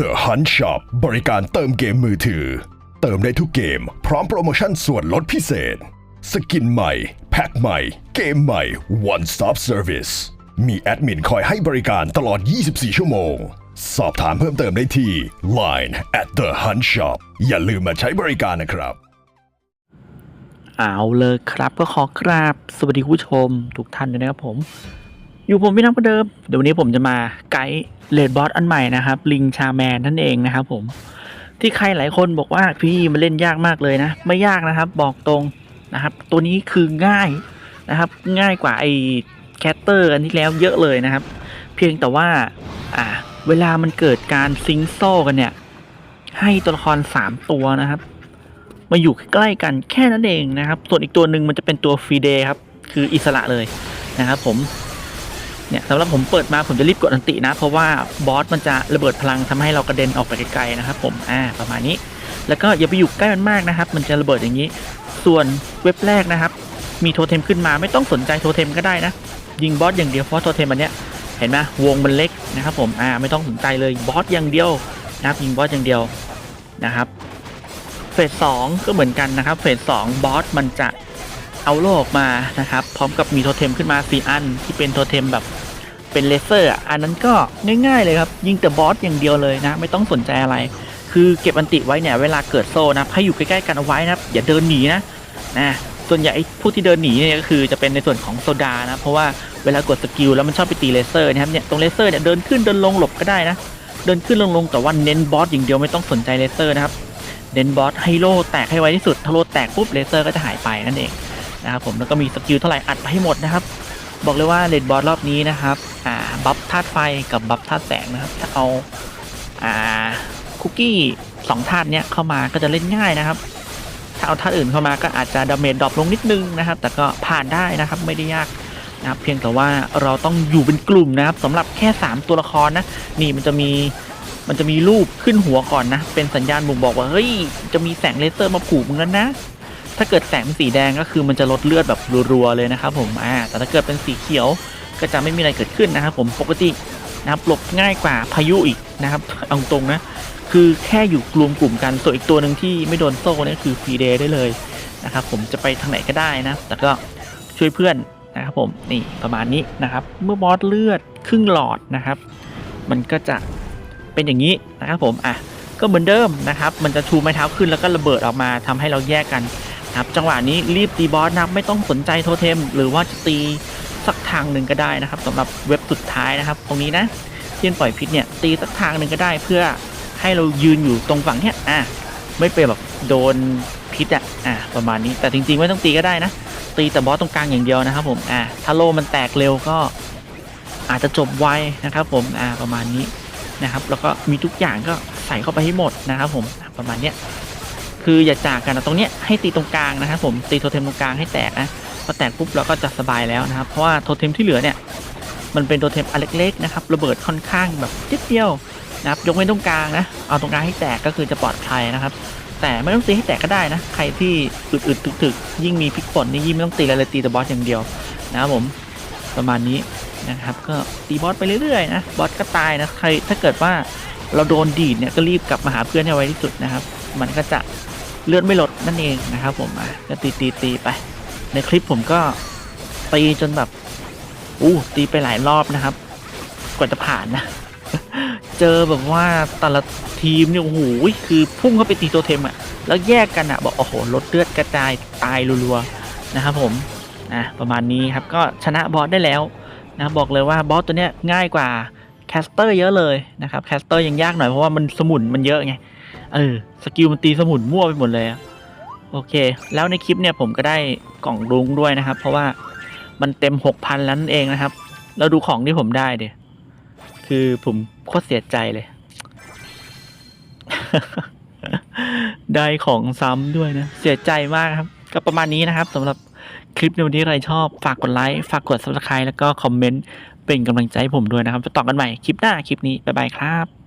The Hunt Shop บริการเติมเกมมือถือ เติมได้ทุกเกม พร้อมโปรโมชั่นส่วนลดพิเศษ สกินใหม่ แพ็คใหม่ เกมใหม่ One Stop Service มีแอดมินคอยให้บริการตลอด 24 ชั่วโมง สอบถามเพิ่มเติมได้ที่ Line at The Hunt Shop อย่าลืมมาใช้บริการนะครับ เอาเลยครับก็ขอกราบ สวัสดีผู้ชม ทุกท่านด้วยนะครับผม อยู่ผมพี่น้ำประเดิม เดี๋ยววันนี้ผมจะมาไกด์เลดบอสอันใหม่นะครับ ลิงชาแมนนั่นเองนะครับผม ที่ใครหลายคนบอกว่าพี่มันเล่นยากมากเลยนะ ไม่ยากนะครับ บอกตรงนะครับ ตัวนี้คือง่ายนะครับ ง่ายกว่าไอแคตเตอร์อันที่แล้วเยอะเลยนะครับ เพียงแต่ว่า อ่า เวลามันเกิดการซิงโซ่กันเนี่ย ให้ตัวละครสามตัวนะครับ มาอยู่ใกล้กันแค่นั้นเองนะครับ ส่วนอีกตัวหนึ่งมันจะเป็นตัวฟรีเดย์ครับ คืออิสระเลยนะครับ ผม เนี่ยสำหรับผมเปิดมาผมจะรีบกดอันตินะ เพราะว่าบอสมันจะระเบิดพลังทำให้เรากระเด็นออกไปไกลๆนะครับผมอ่าประมาณนี้ แล้วก็อย่าไปอยู่ใกล้มันมากนะครับ มันจะระเบิดอย่างนี้ ส่วนเว็บแรกนะครับ มีโทเทมขึ้นมาไม่ต้องสนใจโทเทมก็ได้นะยิงบอสอย่างเดียวเพราะโทเทมอันเนี้ยเห็นไหมวงมันเล็กนะครับผมอ่าไม่ต้องสนใจเลยบอสอย่างเดียวนะครับยิงบอสอย่างเดียวนะครับเฟสสองก็เหมือนกันนะครับเฟสสองบอสมันจะเอาโลกออกมานะครับ พร้อมกับมีโทเทมขึ้นมาสี่อันที่เป็นโทเทมแบบ เป็นเลเซอร์อะอันนั้นก็ง่ายๆเลยครับ ยิงแต่บอสอย่างเดียวเลยนะ ไม่ต้องสนใจอะไร คือเก็บอันติไว้เนี่ยเวลาเกิดโซ่นะให้อยู่ใกล้ๆกันเอาไว้นะอย่าเดินหนีนะนะส่วนใหญ่ผู้ที่เดินหนีเนี่ยก็คือจะเป็นในส่วนของโซดานะเพราะว่าเวลากดสกิลแล้วมันชอบไปตีเลเซอร์นะครับเนี่ยตรงเลเซอร์เนี่ยเดินขึ้นเดินลงหลบก็ได้นะเดินขึ้นลงลงแต่ว่าเน้นบอสอย่างเดียวไม่ต้องสนใจเลเซอร์นะครับเน้นบอสให้โลแตกให้ไวที่สุดถ้าโลแตกปุ๊บเลเซอร์ก็จะหายไปนั่นเองนะครับผมแล้วก็มีสกิลเท่าไหร่อัดไปให้หมดนะครับ บอกเลยว่าเลดบอสรอบนี้นะครับ บัฟธาตุไฟกับบัฟธาตุแสงนะครับถ้าเอาอ่าคุกกี้สองธาตุเนี้ยเข้ามาก็จะเล่นง่ายนะครับ ถ้าเอาธาตุอื่นเข้ามาก็อาจจะดาเมจดรอปลงนิดนึงนะครับ แต่ก็ผ่านได้นะครับไม่ได้ยากนะครับ เพียงแต่ว่าเราต้องอยู่เป็นกลุ่มนะครับสำหรับแค่ 3 ตัวละครนะนี่มันจะมีมันจะมีรูปขึ้นหัวก่อนนะ เป็นสัญญาณบ่งบอกว่าเฮ้ยจะมีแสงเลเซอร์มาผูกมึงแล้วนะถ้าเกิดแสงเป็นสีแดงก็คือมันจะลดเลือดแบบรัวๆเลยนะครับผมอ่าแต่ถ้าเกิดเป็นสีเขียว ก็จะไม่มีอะไรเกิดขึ้นนะครับผมปกตินะครับหลบง่ายกว่าพายุอีกนะครับเอาตรงนะคือแค่อยู่รวมกลุ่มกันส่วนอีกตัวหนึ่งที่ไม่โดนโซ่เนี่คือฟรีเดย์ได้เลยนะครับผมจะไปทางไหนก็ได้นะแต่ก็ช่วยเพื่อนนะครับผมนี่ประมาณนี้นะครับเมื่อบอสเลือดครึ่งหลอดนะครับ มันก็จะเป็นอย่างนี้นะครับผมอะก็เหมือนเดิมนะครับ มันจะชูไม้เท้าขึ้นแล้วก็ระเบิดออกมาทำให้เราแยกกันครับจังหวะนี้รีบตีบอสนะไม่ต้องสนใจโทเทม หรือว่าจะตี สักทางหนึ่งก็ได้นะครับสำหรับเว็บสุดท้ายนะครับ ตรงนี้นะเทียนปล่อยพิษเนี่ยตีสักทางหนึ่งก็ได้เพื่อให้เรายืนอยู่ตรงฝั่งเนี้ยอะไม่เป็นแบบโดนพิษอะอะประมาณนี้แต่จริงๆไม่ต้องตีก็ได้นะ ตีแต่บอสตรงกลางอย่างเดียวนะครับ ผมอะถ้าโลมันแตกเร็วก็อาจจะจบไวนะครับ ผมอ่าประมาณนี้นะครับ แล้วก็มีทุกอย่างก็ใส่เข้าไปให้หมดนะครับ ผมประมาณเนี้ยคืออย่าจากกันนะตรงเนี้ยให้ตีตรงกลางนะครับ ผมตีโทเทมตรงกลางให้แตกนะ พอแตกปุ๊บเราก็จะสบายแล้วนะครับ เพราะว่าโทเทมที่เหลือเนี่ย มันเป็นโทเทมอันเล็กๆนะครับระเบิดค่อนข้างแบบนิดเดียวนะครับยกเว้นตรงกลางนะเอาตรงกลางให้แตกก็คือจะปลอดภัยนะครับ แต่ไม่ต้องตีให้แตกก็ได้นะ ใครที่อึดๆถึกๆ ยิ่งมีพลิกฝนนี่ยิ่งไม่ต้องตีอะไรเลยตีแต่บอสอย่างเดียวนะครับผมประมาณนี้นะครับ ก็ตีบอสไปเรื่อยๆนะบอสก็ตายนะใครถ้าเกิดว่าเราโดนดีดเนี่ยก็รีบกลับมาหาเพื่อนให้ไวที่สุดนะครับ มันก็จะเลือดไม่ลดนั่นเองนะครับผมอะก็ตีตีตีไป ในคลิปผมก็ตีจนแบบอู้ตีไปหลายรอบนะครับ กว่าจะผ่านนะ เจอแบบว่าแต่ละทีมเนี่ยโอ้โหคือพุ่งเข้าไปตีตัวเทมอะแล้วแยกกันอะบอกโอ้โหลดเลือดกระจายตายรัวๆนะครับผมอะประมาณนี้ครับก็ชนะบอสได้แล้วนะบอกเลยว่าบอสตัวเนี้ยง่ายกว่าแคสเตอร์เยอะเลยนะครับแคสเตอร์ยังยากหน่อยเพราะว่ามันสมุนมันเยอะไงเออสกิลมันตีสมุนมั่วไปหมดเลยอะ โอเค แล้วในคลิปเนี่ยผมก็ได้กล่องรุ้งด้วยนะครับ เพราะว่ามันเต็มหกพันแล้วนั่นเองนะครับแล้วดูของที่ผมได้เดียคือผมโคตรเสียใจเลย ได้ของซ้ำด้วยนะ เสียใจมากครับ ก็ประมาณนี้นะครับสำหรับคลิปในวันนี้ใครชอบฝากกดไลค์ฝากกด subscribe แล้วก็คอมเมนต์เป็นกำลังใจให้ผมด้วยนะครับจะต่อกันใหม่คลิปหน้าคลิปนี้ บ๊ายบายครับ